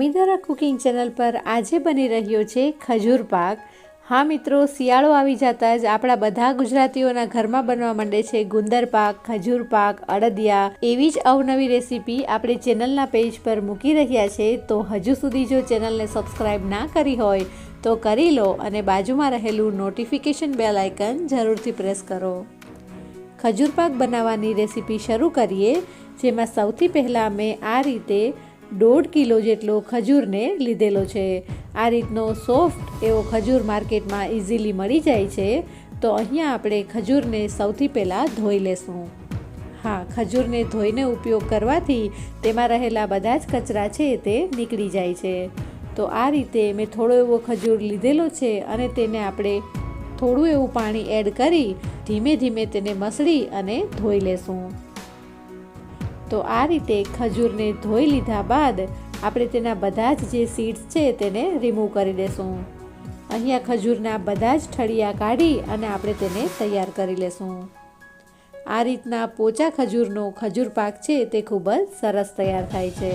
Amidhara cooking channel પર આજે બની રહ્યો છે ખજૂર પાક. હા મિત્રો, શિયાળો આવી જતા જ આપણા બધા ગુજરાતીઓના ઘરમાં બનવા માંડે છે ગુંદર પાક, ખજૂર પાક, અડદિયા. એવી જ અવનવી રેસીપી આપણે ચેનલના પેજ પર મૂકી રહ્યા છે. તો હજુ સુધી જો ચેનલને સબસ્ક્રાઈબ ના કરી હોય, તો કરી લો અને બાજુમાં રહેલું નોટિફિકેશન બેલ આઇકન જરૂરથી પ્રેસ કરો. ખજૂર પાક બનાવવાની રેસીપી શરૂ કરીએ, જેમાં સૌથી પહેલાં મેં આ રીતે દોઢ કિલો જેટલો ખજૂરને લીધેલો છે. આ રીતનો સોફ્ટ એવો ખજૂર માર્કેટમાં ઇઝીલી મળી જાય છે, તો અહીંયા આપણે ખજૂરને સૌથી પહેલાં ધોઈ લેશું. હા, ખજૂરને ધોઈને ઉપયોગ કરવાથી તેમાં રહેલા બધા જ કચરા છે તે નીકળી જાય છે. તો આ રીતે મેં થોડો એવો ખજૂર લીધેલો છે અને તેને આપણે થોડું એવું પાણી એડ કરી ધીમે ધીમે તેને મસળી અને ધોઈ લેશું. તો આ રીતે ખજૂરને ધોઈ લીધા બાદ આપણે તેના બધા જ જે સીડ્સ છે તેને રિમૂવ કરી દેશું. અહીંયા ખજૂરના બધા જ ઠળિયા કાઢી અને આપણે તેને તૈયાર કરી લેશું. આ રીતના પોચા ખજૂરનો ખજૂર પાક છે તે ખૂબ જ સરસ તૈયાર થાય છે.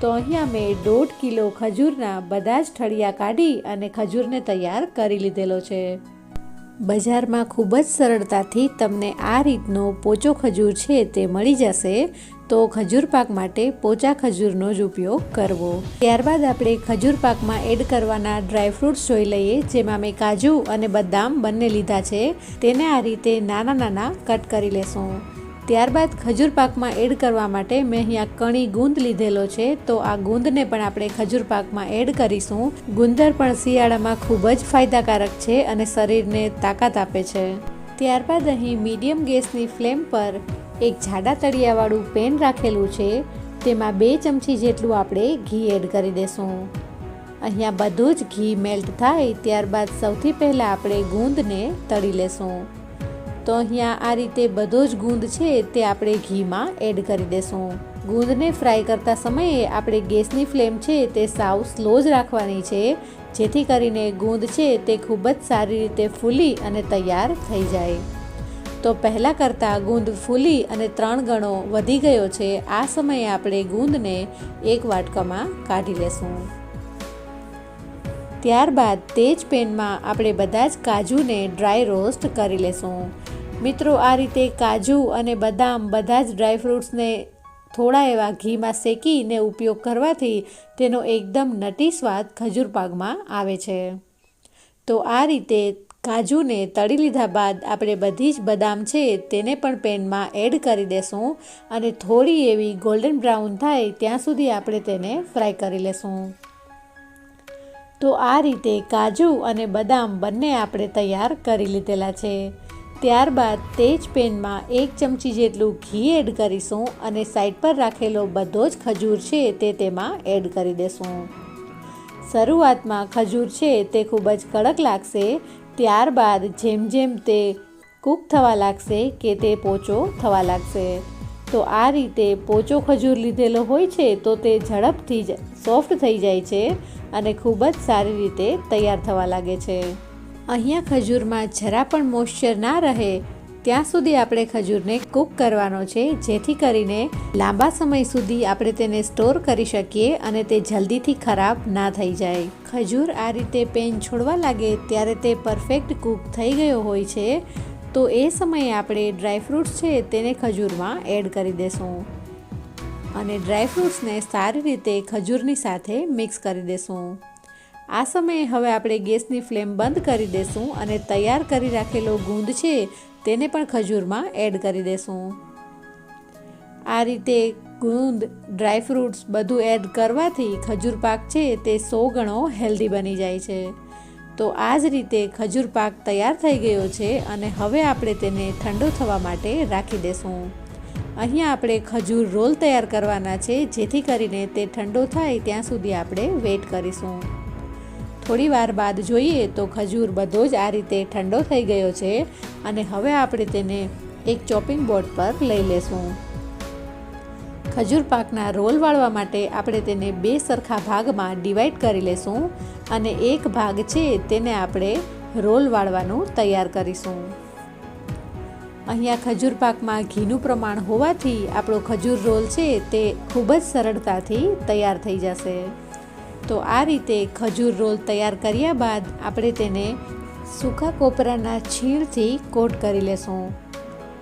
તો અહીંયા મેં દોઢ કિલો ખજૂરના બધા જ ઠળિયા કાઢી અને ખજૂરને તૈયાર કરી લીધેલો છે. બજારમાં ખૂબ જ સરળતાથી તમને આ રીતનો પોચો ખજૂર છે તે મળી જશે, તો ખજૂર પાક માટે પોચા ખજૂરનો જ ઉપયોગ કરવો. ત્યારબાદ આપણે ખજૂર પાકમાં એડ કરવાના ડ્રાયફ્રૂટ્સ જોઈ લઈએ, જેમાં મેં કાજુ અને બદામ બંને લીધા છે. તેને આ રીતે નાના નાના કટ કરી લેશું. ત્યારબાદ ખજૂર પાકમાં એડ કરવા માટે મેં અહીંયા કણી ગુંદ લીધેલો છે. તો આ ગુંદને પણ આપણે ખજૂર પાકમાં એડ કરીશું. ગુંદર પણ શિયાળામાં ખૂબ જ ફાયદાકારક છે અને શરીરને તાકાત આપે છે. ત્યારબાદ અહીં મીડિયમ ગેસની ફ્લેમ પર એક જાડા તળિયાવાળું પેન રાખેલું છે. તેમાં બે ચમચી જેટલું આપણે ઘી એડ કરી દેશું. અહીંયા બધું જ ઘી મેલ્ટ થાય. ત્યારબાદ સૌથી પહેલાં આપણે ગુંદને તળી લેશું. તો અહીંયા આ રીતે બધો જ ગુંદ છે તે આપણે ઘીમાં એડ કરી દેશું. ગુંદને ફ્રાય કરતા સમયે આપણે ગેસની ફ્લેમ છે તે સાવ સ્લો જ રાખવાની છે, જેથી કરીને ગુંદ છે તે ખૂબ જ સારી રીતે ફૂલી અને તૈયાર થઈ જાય. તો પહેલાં કરતાં ગુંદ ફૂલી અને ત્રણ ગણો વધી ગયો છે, આ સમયે આપણે ગુંદને એક વાટકામાં કાઢી લેશું. ત્યારબાદ તે જ પેનમાં આપણે બધા જ કાજુને ડ્રાય રોસ્ટ કરી લેશું. મિત્રો, આ રીતે કાજુ અને બદામ બધા જ ડ્રાયફ્રૂટ્સને થોડા એવા ઘીમાં શેકીને ઉપયોગ કરવાથી તેનો એકદમ નટી સ્વાદ ખજૂર પાકમાં આવે છે. તો આ રીતે કાજુને તળી લીધા બાદ આપણે બધી જ બદામ છે તેને પણ પેનમાં એડ કરી દેશું અને થોડી એવી ગોલ્ડન બ્રાઉન થાય ત્યાં સુધી આપણે તેને ફ્રાય કરી લેશું. તો આ રીતે કાજુ અને બદામ બંને આપણે તૈયાર કરી લીધેલા છે. ત્યારબાદ તે જ પેનમાં એક ચમચી જેટલું ઘી એડ કરીશું અને સાઈડ પર રાખેલો બધો જ ખજૂર છે તે તેમાં એડ કરી દેશું. શરૂઆતમાં ખજૂર છે તે ખૂબ જ કડક લાગશે, ત્યારબાદ જેમ જેમ તે કૂક થવા લાગશે કે તે પોચો થવા લાગશે. તો આ રીતે પોચો ખજૂર લીધેલો હોય છે તો તે ઝડપથી જ સોફ્ટ થઈ જાય છે અને ખૂબ જ સારી રીતે તૈયાર થવા લાગે છે. અહીંયા ખજૂરમાં જરા પણ મોઇશ્ચર ના રહે, ત્યાં સુધી આપણે ખજૂરને કૂક કરવાનો છે, જેથી કરીને લાંબા સમય સુધી આપણે તેને સ્ટોર કરી શકીએ અને તે જલ્દીથી ખરાબ ના થઈ જાય. ખજૂર આ રીતે પેન છોડવા લાગે ત્યારે તે પરફેક્ટ કૂક થઈ ગયો હોય છે, તો એ સમયે આપણે ડ્રાયફ્રૂટ્સ છે તેને ખજૂરમાં એડ કરી દેશું. અને ડ્રાયફ્રૂટ્સને સારી રીતે ખજૂરની સાથે મિક્સ કરી દેશું. આ સમયે હવે આપણે ગેસની ફ્લેમ બંધ કરી દેશું અને તૈયાર કરી રાખેલો ગુંદ છે તેને પણ ખજૂરમાં એડ કરી દેશું. આ રીતે ગુંદ ડ્રાયફ્રૂટ્સ બધું એડ કરવાથી ખજૂર પાક છે તે સો ગણો હેલ્ધી બની જાય છે. તો આ જ રીતે ખજૂર પાક તૈયાર થઈ ગયો છે અને હવે આપણે તેને ઠંડો થવા માટે રાખી દેશું. અહીંયા આપણે ખજૂર રોલ તૈયાર કરવાના છે, જેથી કરીને તે ઠંડો થાય ત્યાં સુધી આપણે વેઇટ કરીશું. થોડી વાર બાદ જોઈએ તો ખજૂર બધો જ આ રીતે ઠંડો થઈ ગયો છે અને હવે આપણે તેને એક ચોપિંગ બોર્ડ પર લઈ લેશું. ખજૂર પાકના રોલ વાળવા માટે આપણે તેને બે સરખા ભાગમાં ડિવાઈડ કરી લેશું અને એક ભાગ છે તેને આપણે રોલ વાળવાનું તૈયાર કરીશું. અહીંયા ખજૂર પાકમાં ઘીનું પ્રમાણ હોવાથી આપણો ખજૂર રોલ છે તે ખૂબ જ સરળતાથી તૈયાર થઈ જશે. તો આ રીતે ખજૂર રોલ તૈયાર કર્યા બાદ આપણે તેને સૂકા કોપરાના છીણથી કોટ કરી લેશું.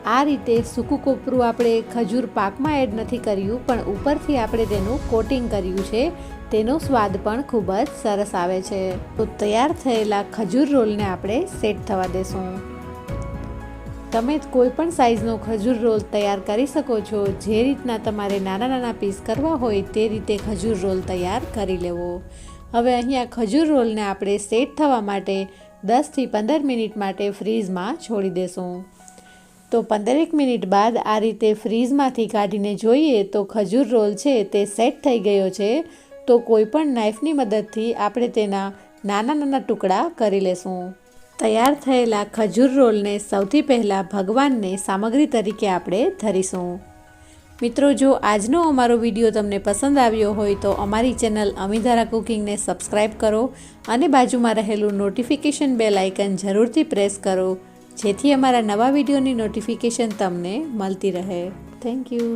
આ રીતે સૂકું કોપરું આપણે ખજૂર પાકમાં એડ નથી કર્યું, પણ ઉપરથી આપણે તેનું કોટિંગ કર્યું છે, તેનો સ્વાદ પણ ખૂબ જ સરસ આવે છે. તો તૈયાર થયેલા ખજૂર રોલને આપણે સેટ થવા દેશું. તમે કોઈ પણ સાઇઝનો ખજૂર રોલ તૈયાર કરી શકો છો. જે રીતના તમારે નાના નાના પીસ કરવા હોય તે રીતે ખજૂર રોલ તૈયાર કરી લેવો. હવે અહીંયા ખજૂર રોલને આપણે સેટ થવા માટે દસથી પંદર મિનિટ માટે ફ્રીઝમાં છોડી દેશું. તો પંદરેક મિનિટ બાદ આ રીતે ફ્રીઝમાંથી કાઢીને જોઈએ તો ખજૂર રોલ છે તે સેટ થઈ ગયો છે. તો કોઈ પણ નાઈફની મદદથી આપણે તેના નાના નાના ટુકડા કરી લેશું. તૈયાર થયેલા ખજૂર રોલને સૌથી પહેલાં ભગવાનને સામગ્રી તરીકે આપણે ધરીશું. મિત્રો, જો આજનો અમારો વીડિયો તમને પસંદ આવ્યો હોય તો અમારી ચેનલ અમીધારા કુકિંગને સબસ્ક્રાઈબ કરો અને બાજુમાં રહેલું નોટિફિકેશન બેલ આઇકન જરૂરથી પ્રેસ કરો, જેથી અમારા નવા વિડીયોની નોટિફિકેશન તમને મળતી રહે. Thank you.